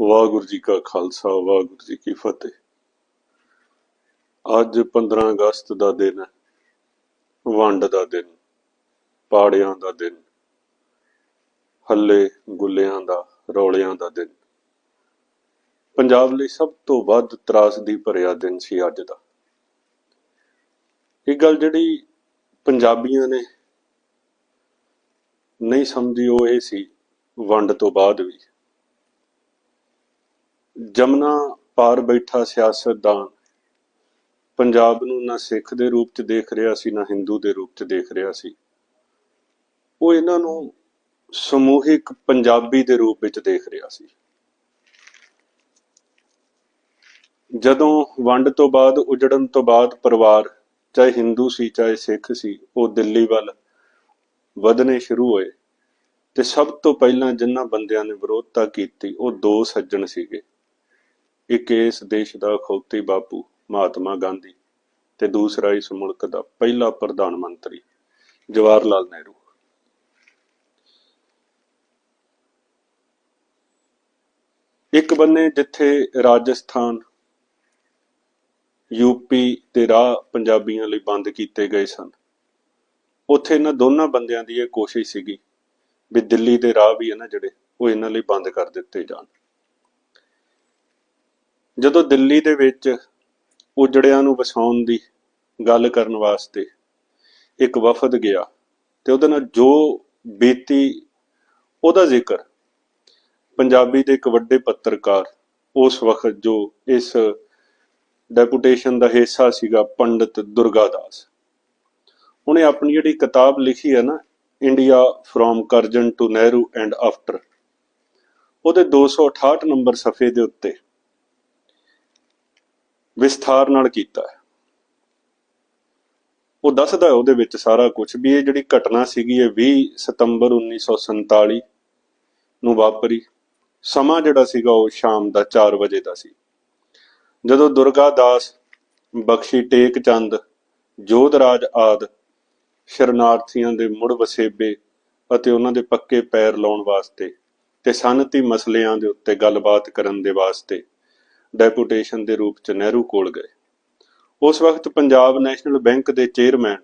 ਵਾਹਿਗੁਰੂ ਜੀ ਕਾ ਖਾਲਸਾ, ਵਾਹਿਗੁਰੂ ਜੀ ਕੀ ਫਤਿਹ। ਅੱਜ 15 ਅਗਸਤ ਦਾ ਦਿਨ ਹੈ, ਵੰਡ ਦਾ ਦਿਨ, ਪਾੜਿਆਂ ਦਾ ਦਿਨ, ਹੱਲੇ ਗੁੱਲਿਆਂ ਦਾ, ਰੌਲਿਆਂ ਦਾ ਦਿਨ। ਪੰਜਾਬ ਲਈ ਸਭ ਤੋਂ ਵੱਧ ਤਰਾਸਦੀ ਭਰਿਆ ਦਿਨ ਸੀ ਅੱਜ ਦਾ। ਇਹ ਗੱਲ ਜਿਹੜੀ ਪੰਜਾਬੀਆਂ ਨੇ ਨਹੀਂ ਸਮਝੀ, ਉਹ ਇਹ ਸੀ, ਵੰਡ ਤੋਂ ਬਾਅਦ ਵੀ। ਜਮਨਾ ਪਾਰ ਬੈਠਾ ਸਿਆਸਤਦਾਨ ਪੰਜਾਬ ਨੂੰ ਨਾ ਸਿੱਖ ਦੇ ਰੂਪ ਚ ਦੇਖ ਰਿਹਾ ਸੀ, ਨਾ ਹਿੰਦੂ ਦੇ ਰੂਪ ਚ ਦੇਖ ਰਿਹਾ ਸੀ। ਉਹ ਇਹਨਾਂ ਨੂੰ ਸਮੂਹਿਕ ਪੰਜਾਬੀ ਦੇ ਰੂਪ ਵਿੱਚ ਦੇਖ ਰਿਹਾ ਸੀ। ਜਦੋਂ ਵੰਡ ਤੋਂ ਬਾਅਦ, ਉਜੜਨ ਤੋਂ ਬਾਅਦ ਪਰਿਵਾਰ, ਚਾਹੇ ਹਿੰਦੂ ਸੀ, ਚਾਹੇ ਸਿੱਖ ਸੀ, ਉਹ ਦਿੱਲੀ ਵੱਲ ਵਧਣੇ ਸ਼ੁਰੂ ਹੋਏ ਤੇ ਸਭ ਤੋਂ ਪਹਿਲਾਂ ਜਿਨ੍ਹਾਂ ਬੰਦਿਆਂ ਨੇ ਵਿਰੋਧਤਾ ਕੀਤੀ, ਉਹ ਦੋ ਸੱਜਣ ਸੀਗੇ। ਇੱਕ ਇਸ ਦੇਸ਼ ਦਾ ਖੋਤੀ ਬਾਪੂ ਮਹਾਤਮਾ ਗਾਂਧੀ ਤੇ ਦੂਸਰਾ ਇਸ ਮੁਲਕ ਦਾ ਪਹਿਲਾ ਪ੍ਰਧਾਨ ਮੰਤਰੀ ਜਵਾਹਰ ਲਾਲ ਨਹਿਰੂ। ਇੱਕ ਬੰਨੇ ਜਿੱਥੇ ਰਾਜਸਥਾਨ ਯੂਪੀ ਦੇ ਰਾਹ ਪੰਜਾਬੀਆਂ ਲਈ ਬੰਦ ਕੀਤੇ ਗਏ ਸਨ, ਉੱਥੇ ਇਹਨਾਂ ਦੋਨਾਂ ਬੰਦਿਆਂ ਦੀ ਇਹ ਕੋਸ਼ਿਸ਼ ਸੀਗੀ ਵੀ ਦਿੱਲੀ ਦੇ ਰਾਹ ਵੀ ਹੈ ਨਾ ਜਿਹੜੇ, ਉਹ ਇਹਨਾਂ ਲਈ ਬੰਦ ਕਰ ਦਿੱਤੇ ਜਾਣ। ਜਦੋਂ ਦਿੱਲੀ ਦੇ ਵਿੱਚ ਉਜੜਿਆਂ ਨੂੰ ਵਸਾਉਣ ਦੀ ਗੱਲ ਕਰਨ ਵਾਸਤੇ ਇੱਕ ਵਫਦ ਗਿਆ ਤੇ ਉਹਦੇ ਨਾਲ ਜੋ ਬੀਤੀ ਉਹਦਾ ਜ਼ਿਕਰ, ਪੰਜਾਬੀ ਦੇ ਇੱਕ ਵੱਡੇ ਪੱਤਰਕਾਰ ਉਸ ਵਕਤ ਜੋ ਇਸ ਡੈਪੂਟੇਸ਼ਨ ਦਾ ਹਿੱਸਾ ਸੀਗਾ ਪੰਡਿਤ ਦੁਰਗਾਦਾਸ ਉਹਨੇ ਆਪਣੀ ਜਿਹੜੀ ਕਿਤਾਬ ਲਿਖੀ ਹੈ ਨਾ, India from Curzon to Nehru and after, ਉਹਦੇ 268 ਨੰਬਰ ਸਫੇ ਦੇ ਉੱਤੇ ਵਿਸਥਾਰ ਨਾਲ ਕੀਤਾ ਹੈ। ਉਹ ਦੱਸਦਾ ਹੈ ਉਹਦੇ ਵਿੱਚ ਸਾਰਾ ਕੁਝ ਵੀ ਇਹ ਜਿਹੜੀ ਘਟਨਾ ਸੀਗੀ ਇਹ 20 ਸਤੰਬਰ 1947 ਨੂੰ ਵਾਪਰੀ। ਸਮਾਂ ਜਿਹੜਾ ਸੀਗਾ ਉਹ ਸ਼ਾਮ ਦਾ 4 ਵਜੇ ਦਾ ਸੀ। ਜਦੋਂ ਦੁਰਗਾ ਦਾਸ, ਬਖਸ਼ੀ ਟੇਕ ਚੰਦ ਜੋਧਰਾਜ ਆਦ ਸ਼ਰਨਾਰਥੀਆਂ ਦੇ ਮੁੜ ਵਸੇਬੇ ਅਤੇ ਉਹਨਾਂ ਦੇ ਪੱਕੇ ਪੈਰ ਲਾਉਣ ਵਾਸਤੇ ਤੇ ਸਨਅਤੀ ਮਸਲਿਆਂ ਦੇ ਉੱਤੇ ਗੱਲਬਾਤ ਕਰਨ ਦੇ ਵਾਸਤੇ ਡੈਪੂਟੇਸ਼ਨ ਦੇ ਰੂਪ ਚ ਨਹਿਰੂ ਕੋਲ ਗਏ। ਉਸ ਵਕਤ ਪੰਜਾਬ ਨੈਸ਼ਨਲ ਬੈਂਕ ਦੇ ਚੇਅਰਮੈਨ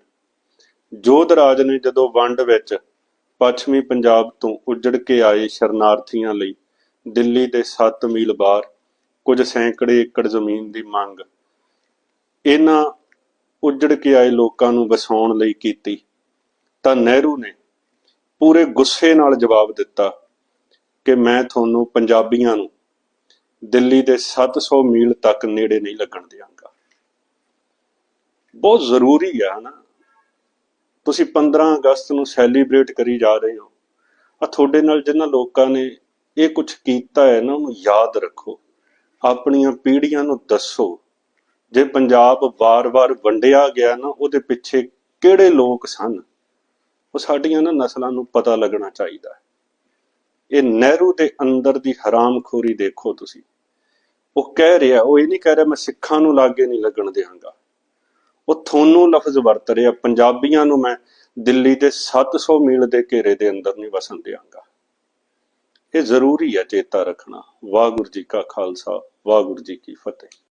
ਜੋਧਰਾਜ ਨੇ ਜਦੋਂ ਵੰਡ ਵਿੱਚ ਪੱਛਮੀ ਪੰਜਾਬ ਤੋਂ ਉੱਜੜ ਕੇ ਆਏ ਸ਼ਰਨਾਰਥੀਆਂ ਲਈ ਦਿੱਲੀ ਦੇ 7 ਮੀਲ ਬਾਹਰ ਕੁਝ ਸੈਂਕੜੇ ਏਕੜ ਜ਼ਮੀਨ ਦੀ ਮੰਗ, ਇਹਨਾਂ ਉੱਜੜ ਕੇ ਆਏ ਲੋਕਾਂ ਨੂੰ ਵਸਾਉਣ ਲਈ ਕੀਤੀ, ਤਾਂ ਨਹਿਰੂ ਨੇ ਪੂਰੇ ਗੁੱਸੇ ਨਾਲ ਜਵਾਬ ਦਿੱਤਾ ਕਿ ਮੈਂ ਤੁਹਾਨੂੰ ਪੰਜਾਬੀਆਂ ਨੂੰ ਦਿੱਲੀ ਦੇ 700 ਮੀਲ ਤੱਕ ਨੇੜੇ ਨਹੀਂ ਲੱਗਣ ਦਿਆਂਗਾ ਬਹੁਤ ਜ਼ਰੂਰੀ ਹੈ ਹਨਾ? ਤੁਸੀਂ 15 ਅਗਸਤ ਨੂੰ ਸੈਲੀਬ੍ਰੇਟ ਕਰੀ ਜਾ ਰਹੇ ਹੋ। ਆ ਤੁਹਾਡੇ ਨਾਲ ਜਿਨ੍ਹਾਂ ਲੋਕਾਂ ਨੇ ਇਹ ਕੁਝ ਕੀਤਾ ਹੈ ਨਾ, ਉਹਨੂੰ ਯਾਦ ਰੱਖੋ। ਆਪਣੀਆਂ ਪੀੜ੍ਹੀਆਂ ਨੂੰ ਦੱਸੋ। ਜੇ ਪੰਜਾਬ ਵਾਰ-ਵਾਰ ਵੰਡਿਆ ਗਿਆ ਨਾ, ਉਹਦੇ ਪਿੱਛੇ ਕਿਹੜੇ ਲੋਕ ਸਨ? ਉਹ ਸਾਡੀਆਂ ਨਾ ਨਸਲਾਂ ਨੂੰ ਪਤਾ ਲੱਗਣਾ ਚਾਹੀਦਾ ਹੈ। ਇਹ ਨਹਿਰੂ ਦੇ ਅੰਦਰ ਦੀ ਹਰਾਮਖੋਰੀ ਦੇਖੋ ਤੁਸੀਂ। ਉਹ ਕਹਿ ਰਿਹਾ, ਉਹ ਇਹ ਨਹੀਂ ਕਹਿ ਰਿਹਾ, ਮੈਂ ਸਿੱਖਾਂ ਨੂੰ ਲਾਗੇ ਨਹੀਂ ਲੱਗਣ ਦਿਆਂਗਾ। ਉਹ ਤੁਹਾਨੂੰ ਲਫ਼ਜ਼ ਵਰਤ ਰਿਹਾ, ਪੰਜਾਬੀਆਂ ਨੂੰ ਮੈਂ ਦਿੱਲੀ ਦੇ 700 ਮੀਲ ਦੇ ਘੇਰੇ ਦੇ ਅੰਦਰ ਨਹੀਂ ਵਸਣ ਦਿਆਂਗਾ। ਇਹ ਜ਼ਰੂਰੀ ਹੈ ਚੇਤਾ ਰੱਖਣਾ। ਵਾਹਿਗੁਰੂ ਜੀ ਕਾ ਖਾਲਸਾ, ਵਾਹਿਗੁਰੂ ਜੀ ਕੀ ਫਤਿਹ।